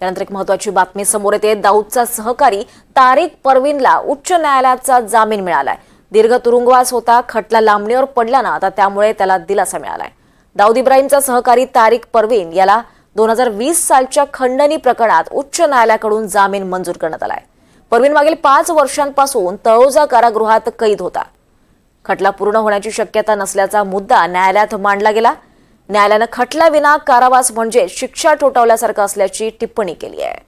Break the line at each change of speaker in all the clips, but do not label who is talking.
त्यानंतर एक महत्वाची बातमी समोर येते. दाऊदचा सहकारी तारिक परवीनला उच्च न्यायालयाचा जामीन मिळालाय. दीर्घ तुरुंगवास होता खटला लांबणीवर पडला ना आता त्यामुळे त्याला दिलासा मिळालाय. दाऊद इब्राहिमचा सहकारी तारिक परवीन याला दोन हजार वीस सालच्या खंडणी प्रकरणात उच्च न्यायालयाकडून जामीन मंजूर करण्यात आलाय. परवीन मागील पाच वर्षांपासून तळोजा कारागृहात कैद होता. खटला पूर्ण होण्याची शक्यता नसल्याचा मुद्दा न्यायालयात मांडला गेला. न्यायालयानं खटल्याविना कारावास म्हणजे शिक्षा ठोठावल्यासारखं असल्याची टिप्पणी केली आहे.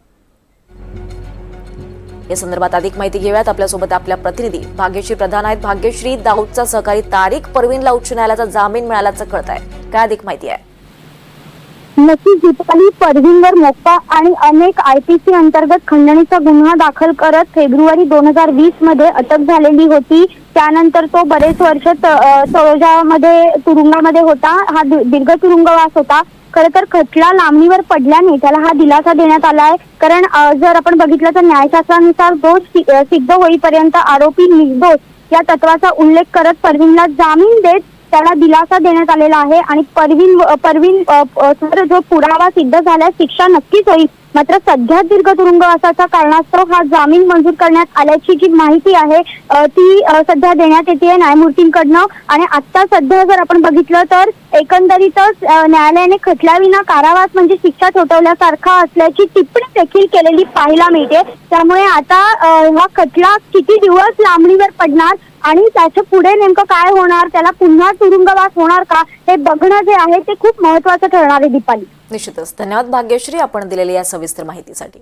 या संदर्भात अधिक माहिती घेऊयात. आपल्यासोबत आपल्या प्रतिनिधी भाग्यश्री प्रधान आहेत. भाग्यश्री दाऊदचा सहकारी तारिक परवीनला उच्च न्यायालयाचा जामीन मिळाल्याचं कळत आहे. काय अधिक माहिती आहे?
नक्कीच दीपाली परवीनवर मोक्का आणि अनेक आयपीसी अंतर्गत खंडणीचा गुन्हा दाखल करत फेब्रुवारी दोन हजार वीसमध्ये अटक झालेली होती त्यानंतर तो बरेच वर्ष सरोजामध्ये तळोजामध्ये तुरुंगामध्ये होता. हा दीर्घ तुरुंगवास होता. खर तर खटला लांबणीवर पडल्याने त्याला हा दिलासा देण्यात आला आहे. कारण जर आपण बघितलं तर न्यायशास्त्रानुसार दोष सिद्ध होईपर्यंत आरोपी निर्दोष या तत्वाचा उल्लेख करत परवीनला जामीन देत त्याला दिलासा देण्यात आलेला आहे. आणि परवीन परवीन जो पुरावा सिद्ध झाल्यास शिक्षा नक्कीच होईल. मात्र सध्या दीर्घ तुरुंगवासाच्या कारणास्तव हा जामीन मंजूर करण्यात आल्याची जी माहिती आहे ती सध्या देण्यात येते न्यायमूर्तींकडनं. आणि आता सध्या जर आपण बघितलं तर एकंदरीतच न्यायालयाने खटल्याविना कारावास म्हणजे शिक्षा ठोठवल्यासारखा असल्याची टिप्पणी देखील केलेली पाहायला मिळते. त्यामुळे आता हा खटला किती दिवस लांबणीवर पडणार आणि त्याच्या पुढे नेमकं काय होणार? त्याला पुन्हा तुरुंगवास होणार का? हे बघणं जे आहे ते खूप महत्वाचं ठरणार आहे दीपाली.
निश्चितच. धन्यवाद भाग्यश्री आपण दिलेल्या या सविस्तर माहितीसाठी.